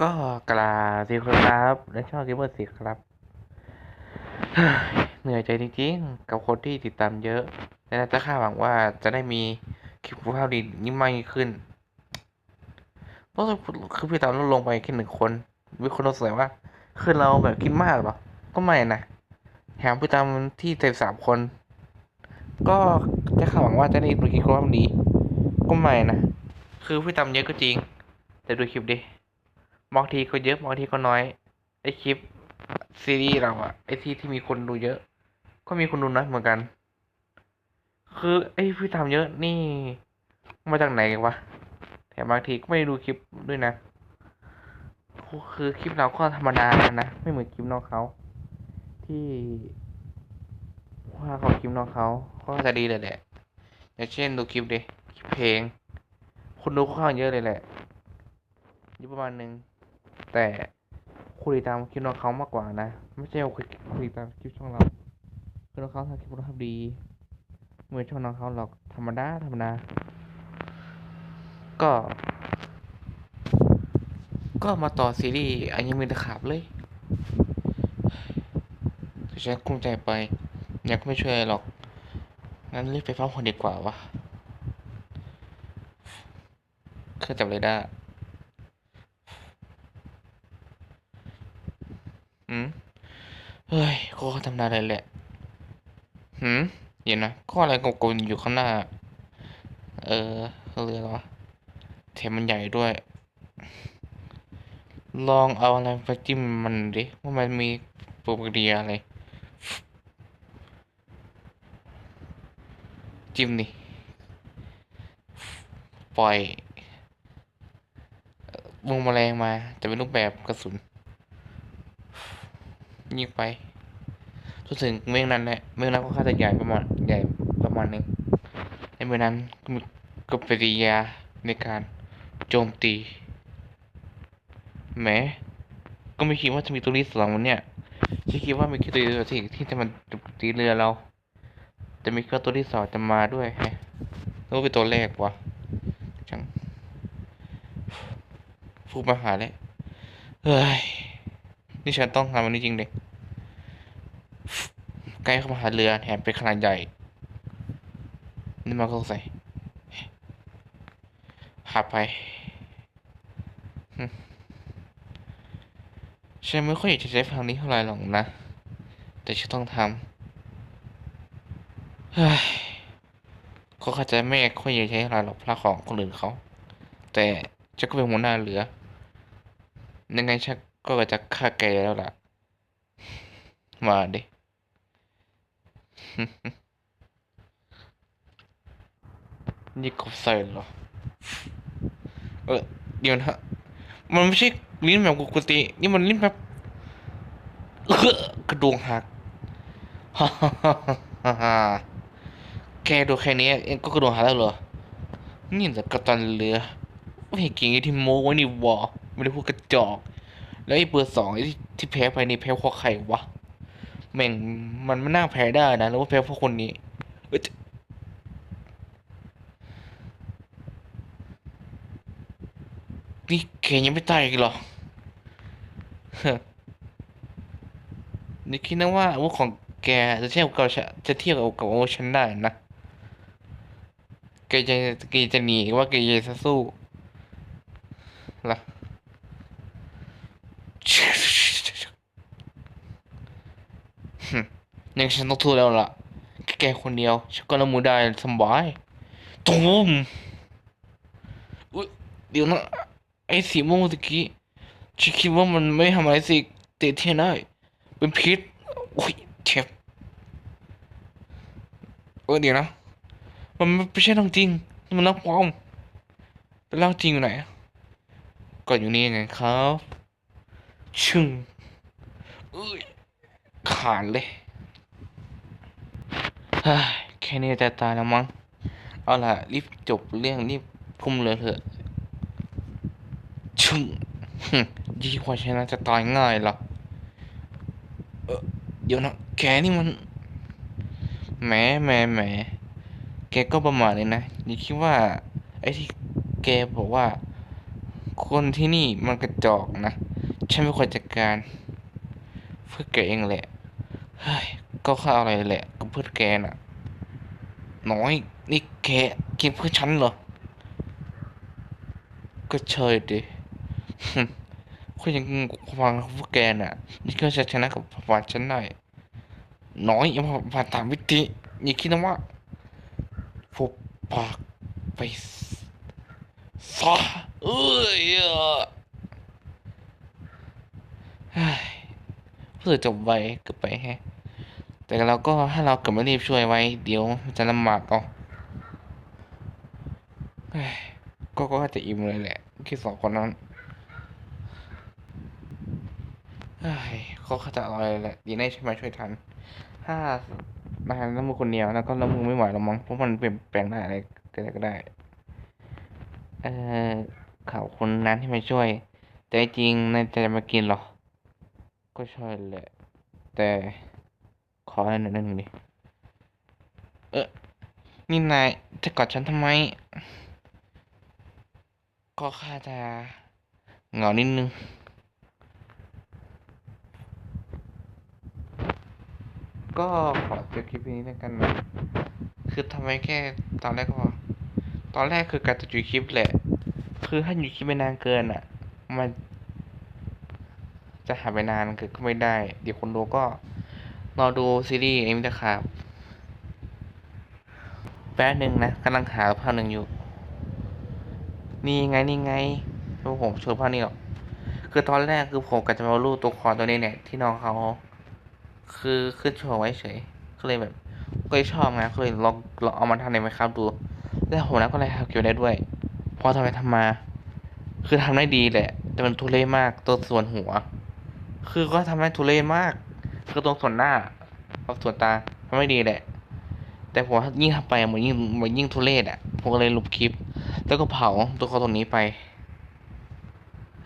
ก็กราบสวัสดีครับ และช่องเกมเมอร์สิครับ เหนื่อยใจจริงๆ กับคนที่ติดตามเยอะ และน่าจะคาดหวังว่าจะได้มีคลิปคุณภาพดีนี่มากยิ่งขึ้นเพราะคือพี่ตามลดลงไปแค่หนึ่งคน มีคนสงสัยว่า คือเราแบบคิดมากเหรอ ก็ไม่นะแถมพี่ตามที่เต็มสามคน ก็จะคาดหวังว่าจะได้ดูคลิปคุณภาพดี ก็ไม่นะ คือพี่ตามเยอะก็จริง แต่ดูคลิปดิ บางทีก็เยอะบางทีก็น้อย ไอคลิปซีรีส์เราอะไอที่ที่มีคนดูเยอะ ก็มีคนดูน้อยเหมือนกัน คือไอพี่ทำเยอะนี่มาจากไหนกันวะแถมบางทีก็ไม่ดูคลิปด้วยนะ คือคลิปเราก็ธรรมดานะไม่เหมือนคลิปน้องเขาที่ว่าเขาคลิปน้องเขาก็จะดีเลยแหละอย่างเช่นดูคลิปดิคลิปเพลงคนดูค่อนข้างเยอะเลยแหละอยู่ประมาณหนึ่ง แต่คุณติดตามคลิปน้องเขามากกว่านะ ไม่ใช่คุณคุณติดตามคลิปช่องเราคือน้องเขาทำคลิปคุณภาดีเหมือนช่องน้องเขาหรอกธรรมดาธรรมดาก็ ก็มาต่อซีรีส์อันยังมีตะขาบเลยแต่ฉันกลุ้มใจไปยังก็ไม่ช่วยหรอก งั้นรีบไปพักผ่อนดีกว่าวะเครื่องจับเรดาร์ อืมเฮ้ยก็ทำนานเลยแหละหืมเดี๋ยวนะก็อะไรกลมๆอยู่ข้างหน้า เออเรือเหรอแถมมันใหญ่ด้วย ลองเอาอะไรไปจิ้มมันดิว่ามันมีปกิริยอะไร จิ้มดิปล่อยเอ่อวงแมลงมาแต่เป็นรูปแบบกระสุน ยิงไปจนถึงเมืองนั้นแหละเมืองนั้นก็ค่าจะใหญ่ประมาณใหญ่ประมาณนึงในเมืองนั้นก็มีกปฏิยาในการโจมตีแหมก็ไม่คิดว่าจะมีตัวที่สองวันเนี่ยฉันคิดว่ามีแค่ตัวเดียวที่ที่จะมันโจมตีเรือเราแต่มีแค่ตัวที่สองจะมาด้วยฮะนึกว่าเป็นตัวแรกวะจังฟูมาหาแล้วเฮ้ย นี่ฉันต้องทำอันนี้จริงเลย ใกล้เข้ามาหาเรือแถมเป็นขนาดใหญ่ นี่มาก็ใสงสัยหาไปฉันไม่ค่อยอยากจะใช้ฟังนี้เท่าไหร่หรอกนะ แต่ฉันต้องทำเฮ้ยก็เข้าใจแม่ค่อยอยากใช้อะไรหรอกพระของคนอื่นเขา แต่ฉันก็เป็นหัวหน้าเรือ ยังไงฉันก็จะฆ่าแกแล้วล่ะ มาดิ นี่กบใส่เหรอ เออ เดี๋ยวนะมันไม่ใช่ลิ้นแบบปกติ นี่มันลิ้นแบบเออกระดูกหักฮ่าฮ่าฮ่าฮ่าฮ่าแกดูแค่นี้เองก็กระดูกหักแล้วเหรอ นี่แต่กัปตันเรือไม่เก่งไอ้ที่โม้ไว้นี่วะไม่ได้พูดกระจอก แล้วไอ้เบอร์สองไอ้ที่แพ้ไปนี่แพ้เพราะใครวะ แม่งมันไม่น่าแพ้ได้นะหรือว่าแพ้เพราะคนนี้เอ้ยนี่แกยังไม่ตายอีกเหรอเฮ้อนี่คิดนะว่าอาวุธของแกจะเทียบกับฉันจะเทียบกับอาวุธฉันได้นะ แกจะแกจะหนีหรือว่าแกจะสู้ล่ะ ฮึยังฉันต้องทูแล้วล่ะ แกคนเดียว ฉันก็ละมือได้สบายตูมอุ๊ยเดี๋ยวนะไอ้สีม่วงเมื่อกี้ฉันคิดว่ามันไม่ทำอะไรสิเตะเทียนได้เป็นพิษอุ้ยเจ็บเออเดี๋ยวนะ มันไม่ใช่เรื่องจริง มันเรื่องปลอมเป็นเรื่องจริงอยู่ไหนอะก็อยู่นี่ไงครับ ชึ่งเอ้ย ขาดเลยเฮ้ยแค่นี้จะตายแล้วมั้ง เอาล่ะ รีบจบเรื่องรีบคุมเลยเถอะชึ่งหึดีกว่าชนะจะตายง่ายหรอกเออเดี๋ยวนะ แกนี่มัน แหมแหมแหมแกก็ประมาทเลยนะอย่าคิดว่า ไอ้ที่แกบอกว่า คนที่นี่มันกระจอกนะ ฉันไม่ควรจัดการเพื่อแกเองแหละ เฮ้ยก็ข้าอะไรแหละก็เพื่อแกน่ะ น้อยนี่แกกินเพื่อฉันเหรอ ก็ใช่ดิคุณยังฟังพวกแกน่ะ นี่ก็จะชนะกับผ่านฉันได้น้อยย่ามาผ่านตามวิธีอย่าคิดนะว่าพวกปากไปซะเอ้ยอะเฮ้ยเพื่อจบไวเกิดไปแฮะแต่เราก็ถ้าเราเกิดไม่รีบช่วยไว้ เดี๋ยวมันจะลำบากเอาก็ก็จะอิ่มเลยแหละคิดสองคนนั้นเฮ้ยก็เข้าจอะไรแหละดีแน่ใช่ไหมช่วยทัน ถ้ามาแล้วมือคนเดียวแล้วก็แล้วมือไม่ไหวแล้วมั้งเพราะมันเปลี่ยนแปลงได้อะไรก็ได้ก็ได้เออข่าวคนนั้นที่มาช่วย แต่จริงนายจะมากินหรอ ก็ใช่แหละ แต่ขออะไรหน่อยหนึ่งดิเออนี่นายจะกอดฉันทำไม ก็ข้าจะเหงานิดนึงก็ขอจบคลิปนี้แล้วกันนะ คือทำไมแค่ตอนแรกก็พอ ตอนแรกคือการจะจุดคลิปแหละ คือถ้าอยู่คลิปไปนานเกินอะ มัน จะหายไปนานคือก็ไม่ได้ เดี๋ยวคนดูก็รอดูซีรีส์เอ็มนะครับแป๊บหนึ่งนะกำลังหาภาพหนึ่งอยู่ นี่ไงนี่ไงพวกผมโชว์ภาพนี้หรอกคือตอนแรกคือผมก็จะมารูตัวคอตัวนี้เนี่ยที่น้องเขาคือขึ้นโชว์ไว้เฉยก็เลยแบบก็เลยชอบไงก็เลยลองลองเอามาทำในไมครับดู แล้วผมนะก็เลยทำเกี่ยวได้ด้วย พอทำไปทำมา คือทำได้ดีแหละ แต่มันทุเรศมากตัวส่วนหัว คือก็ทำได้ทุเรศมาก คือตรงส่วนหน้ากับส่วนตาทำไม่ดีแหละ แต่ผมยิ่งทำไปเหมือนยิ่งเหมือนยิ่งทุเรศอะผมก็เลยลบคลิป แล้วก็เผาตัวเขาตรงนี้ไป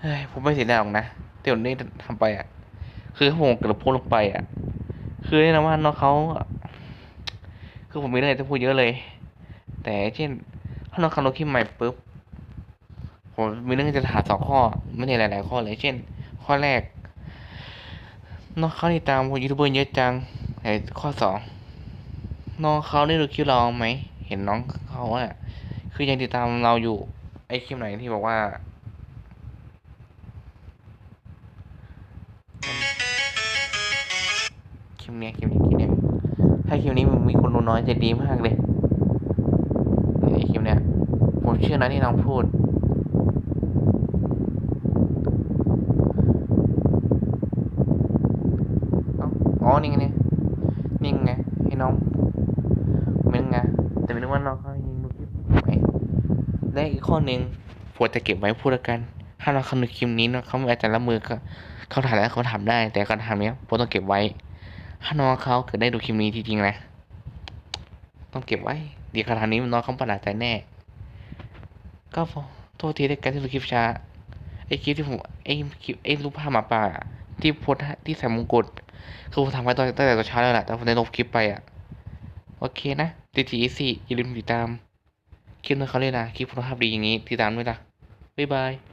เฮ้ยผมไม่เสียดายหรอกนะแต่วันนี้ทำไปอะ คือผมกระโดดพุ่งลงไปอะ คือแน่นอนว่าน้องเขาคือผมมีเรื่องจะพูดเยอะเลย แต่เช่น ถ้าน้องเขาลงคลิปใหม่ปุ๊บผมมีเรื่องจะถามสองข้อไม่ใช่หลาย ๆ ข้อเลย เช่น ข้อแรก น้องเขาติดตามยูทูบเบอร์เยอะจังแต่ข้อสองน้องเขาได้ดูคลิปเราไหม เห็นน้องเขาอะคือยังติดตามเราอยู่ ไอ้คลิปไหนที่บอกว่าคลิปเนี้ยคลิปนี้คลิปเนี้ยถ้าคลิปนี้มันมีคนดูน้อยจะดีมากเลยไอ้คลิปเนี้ยผมเชื่อนะที่น้องพูด เอ๋อนี่ไงนี่นี่ไงให้น้องเม้นไงแต่ไม่รู้ว่าน้องเขายิงดูคลิปไหมและอีกข้อหนึ่งผมจะเก็บไว้พูดกัน ถ้าเราคำนึกคลิปนี้เนอะเขาอาจจะละมือก็เขาถ่ายแล้วเขาทำได้ แต่การทำเนี้ยผมต้องเก็บไว้ ถ้าน้องเขาเกิดได้ดูคลิปนี้จริงๆนะต้องเก็บไว้เดี๋ยวคาถานี้น้องเขาประหลาดใจแน่ ก็พอโทษทีในการที่ดูคลิปช้าไอคลิปที่ผมไอคลิปไอรูปภาพหมาป่า ที่โพสที่ใส่มงกุฎคือผมทำไว้ตอนตั้งแต่ตอนเช้าแล้วแหละแต่ผมได้ลบคลิปไปอะ โอเคนะจีจีสี่อย่าลืมติดตาม คลิปนั้นเขาเลยนะ คลิปคุณภาพดีอย่างนี้ติดตามด้วยนะบ๊ายบาย